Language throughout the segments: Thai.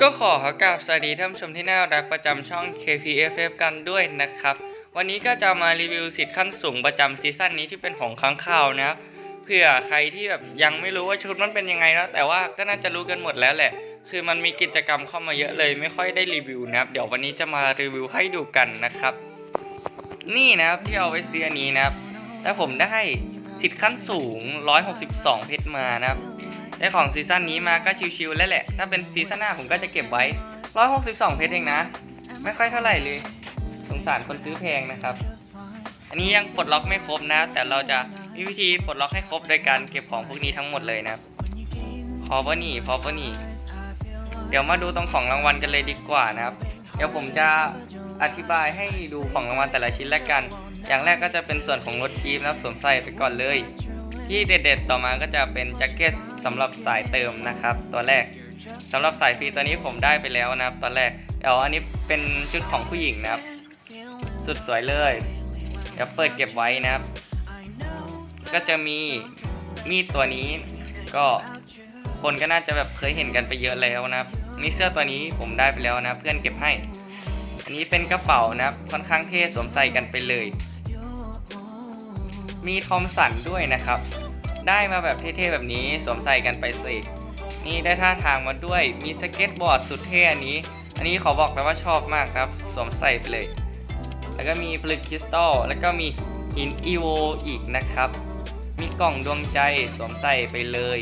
ก็ขอขอกราบสวัสดีท่านผู้ชมที่น่ารักประจำช่อง KPFF กันด้วยนะครับ วันนี้ก็จะมารีวิวสิทธิ์ขั้นสูงประจำซีซั่นนี้ที่เป็นของค้างข่าวนะเผื่อใครที่แบบยังไม่รู้ว่าชุดมันเป็นยังไงนะแต่ว่าก็น่าจะรู้กันหมดแล้วแหละ คือมันมีกิจกรรมเข้ามาเยอะเลย ไม่ค่อยได้รีวิวนะครับ เดี๋ยววันนี้จะมารีวิวให้ดูกันนะครับ นี่นะครับที่เอาไว้ซื้ออันนี้นะครับแต่ผมได้สิทธิ์ขั้นสูง 162 เพชรมานะครับได้ของซีซั่นนี้มาก็ชิวๆแล้วแหละ ถ้าเป็นซีซั่นหน้าผมก็จะเก็บไว้ 162 เพชรเองนะ ไม่ค่อยเท่าไหร่เลย สงสารคนซื้อแพงนะครับ อันนี้ยังปลดล็อกไม่ครบนะ แต่เราจะมีวิธีปลดล็อกให้ครบโดยการเก็บของพวกนี้ทั้งหมดเลยนะครับพอปะนี่พอปะนี่ เดี๋ยวมาดูตรงของรางวัลกันเลยดีกว่านะครับ เดี๋ยวผมจะอธิบายให้ดูของรางวัลแต่ละชิ้นแล้วกัน อย่างแรกก็จะเป็นส่วนของรถทีมนะครับสวมใส่ไปก่อนเลย ที่เด็ดๆต่อมาก็จะเป็นแจ็คเก็ตสำหรับสายเติมนะครับ ตัวแรกสำหรับสายฟรีตัวนี้ผมได้ไปแล้วนะครับ ตอนแรกเดี๋ยวอันนี้เป็นชุดของผู้หญิงนะครับ สุดสวยเลยเดี๋ยวเปิดเก็บไว้นะครับ ก็จะมีมีดตัวนี้ก็ คนก็น่าจะแบบเคยเห็นกันไปเยอะแล้วนะครับนี่เสื้อตัวนี้ผมได้ไปแล้วนะเพื่อนเก็บให้ อันนี้เป็นกระเป๋านะครับค่อนข้างเท่สวมใส่กันไปเลย มีทอมสันด้วยนะครับ ได้มาแบบเท่ๆแบบนี้สวมใส่กันไปสินี่ได้ท่าทางมาด้วยมีสเก็ตบอร์ดสุดเท่อันนี้ อันนี้ขอบอกเลยว่าชอบมากครับสวมใส่ไปเลย แล้วก็มีผลึกคริสตัลแล้วก็มีหินอีโวอีกนะครับ มีกล่องดวงใจสวมใส่ไปเลย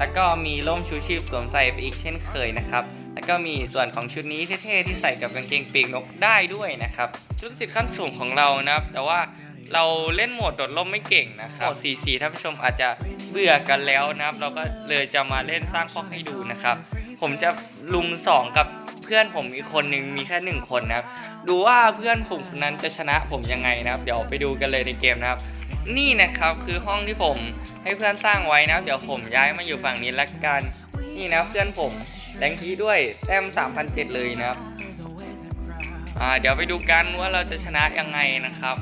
แล้วก็มีร่มชูชีพสวมใส่ไปอีกเช่นเคยนะครับ แล้วก็มีส่วนของชุดนี้เท่ๆที่ใส่กับกางเกงปีกนกได้ด้วยนะครับ ชุดสิทธิ์ขั้นสูงของเรานะครับ แต่ว่าเราเล่นโหมดโดดร่มไม่เก่งนะครับโหมด4 4ท่านผู้ชมอาจจะเบื่อกันแล้วนะครับ เราก็เลยจะมาเล่นสร้างข้อให้ดูนะครับ ผมจะลุมสองกับเพื่อนผมอีกคนหนึ่งมีแค่หนึ่งคนนะครับ ดูว่าเพื่อนผมคนนั้นจะชนะผมยังไงนะครับ เดี๋ยวไปดูกันเลยในเกมนะครับ นี่นะครับคือห้องที่ผมให้เพื่อนสร้างไว้นะเดี๋ยวผมย้ายมาอยู่ฝั่งนี้ละกัน นี่นะเพื่อนผมแรงคีด้วยแต้ม3,007เลยนะครับอ่าเดี๋ยวไปดูกันว่าเราจะชนะยังไงนะครับ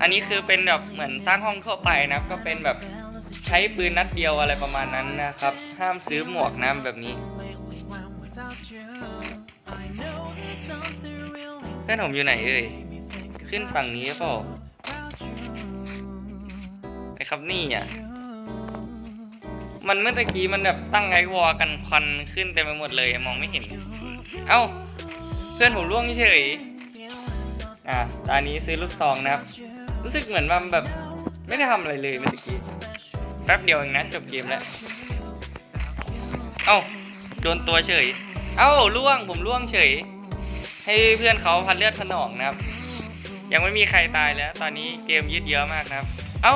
อันนี้คือเป็นแบบเหมือนสร้างห้องทั่วไปนะก็เป็นแบบใช้ปืนนัดเดียวอะไรประมาณนั้นนะครับ ห้ามซื้อหมวกนะแบบนี้เพื่อนผมอยู่ไหนเอ่ยขึ้นฝั่งนี้หรือเปล่า ครับนี่อะ มันเมื่อกี้มันแบบตั้งไอวอลกันควันขึ้นเต็มไปหมดเลยมองไม่เห็น เอ้า เพื่อนผมร่วงเฉย อะตอนนี้ซื้อลูกซองนะครับ รู้สึกเหมือนว่ามันแบบไม่ได้ทำอะไรเลยเมื่อกี้ แป๊บเดียวเองนะจบเกมแล้ว เอ้าโดนตัวเฉย เอ้าล่วงผมล่วงเฉย ให้เพื่อนเขาพันเลือดถนองนะครับ ยังไม่มีใครตายแล้ว ตอนนี้เกมยืดเยอะมากนะครับ เอ้า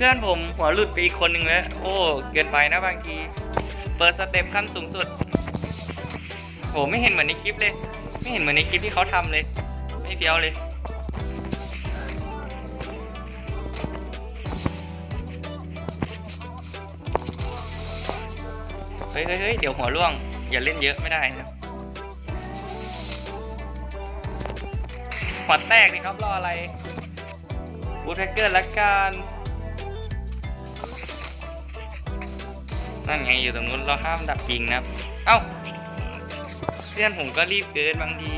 เพื่อนผมหัวหลุดไปอีกคนหนึ่งแล้ว โอ้ เกินไปนะบางที เปิดสเต็ปขั้นสูงสุดโหไม่เห็นเหมือนในคลิปเลย ไม่เห็นเหมือนในคลิปที่เขาทำเลย ไม่เฟี้ยวเลย เฮ้ยเฮ้ยเฮ้ยเดี๋ยวหัวร่วง อย่าเล่นเยอะไม่ได้นะหัวแตกนี่ครับรออะไรบูทแท็กเกอร์ละกัน นั่นไงอยู่ตรงนู้นเราห้ามดับยิงนะครับ เอ้าเพื่อนผมก็รีบเกินบางที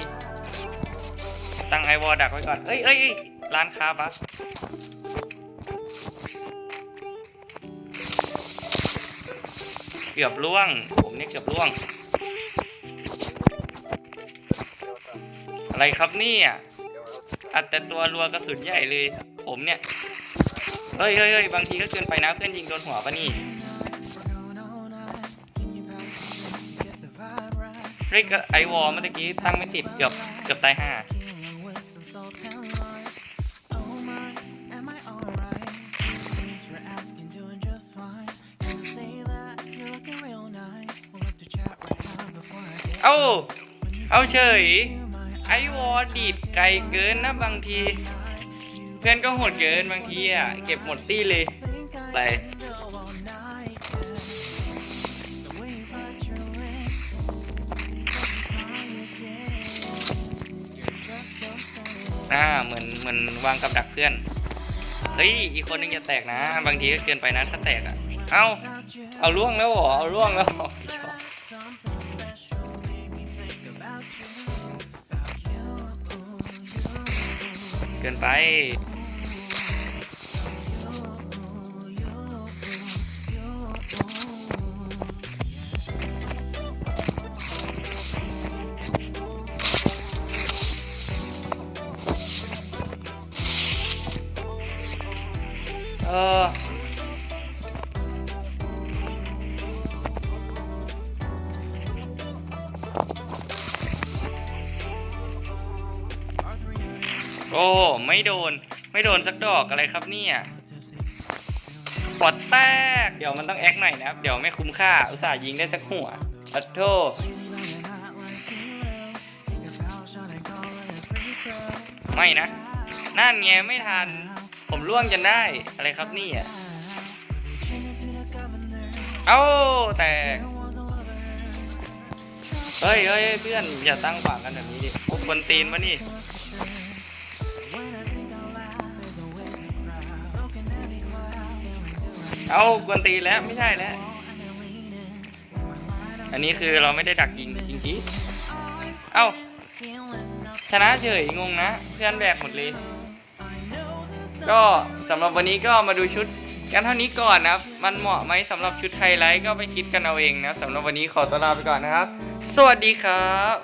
ตั้งไอวอลดักไว้ก่อน เอ้ยเอ้ยเอ้ยร้านค้าปะเกือบล่วง ผมเนี่ยเกือบล่วง อะไรครับนี่ยอัดแต่ตัวรัวกระสุนใหญ่เลย ผมเนี่ยเฮ้ยเฮ้ยเฮ้ยบางทีก็เกินไปนะเพื่อนยิงโดนหัวปะนี่ เฮ้ยก็ไอวอลเมื่อกี้ตั้งไม่ติดเกือบเกือบตายห่าเอ้า เอาเฉย ไอวอลดีดไกลเกินนะบางที เพื่อนก็โหดเกินบางทีอะ เก็บหมดตี้เลย ไป อ่าเหมือนเหมือนวางกับดักเพื่อน เฮ้ยอีกคนนึงจะแตกนะ บางทีก็เกินไปนะถ้าแตกอะ่ะ เอาเอาล่วงแล้วเหรอเอาล่วงแล้วเกินไป เออโอ้ไม่โดน ไม่โดนสักดอกอะไรครับเนี่ยปอดแตก เดี๋ยวมันต้องแอคหน่อยนะครับ เดี๋ยวไม่คุ้มค่า อุตส่าห์ยิงได้สักหัวอัดโทษไม่นะ นั่นไงไม่ทัน ผมล่วงจนได้อะไรครับนี่อะเอ้าแตกเฮ้ยเฮ้ยเพื่อนอย่าตั้งขวางกันแบบนี้ดิโอ้คนตีนวะนี่เอากวนตีนแล้วไม่ใช่แล้ว อันนี้คือเราไม่ได้ดักยิงจริงๆ เอ้าชนะเฉยงงนะ เพื่อนแบกหมดเลย ก็สำหรับวันนี้ก็มาดูชุดกันเท่านี้ก่อนนะครับ มันเหมาะไหมสำหรับชุดไฮไลท์ก็ไปคิดกันเอาเองนะสำหรับวันนี้ขอตัวลาไปก่อนนะครับ สวัสดีครับ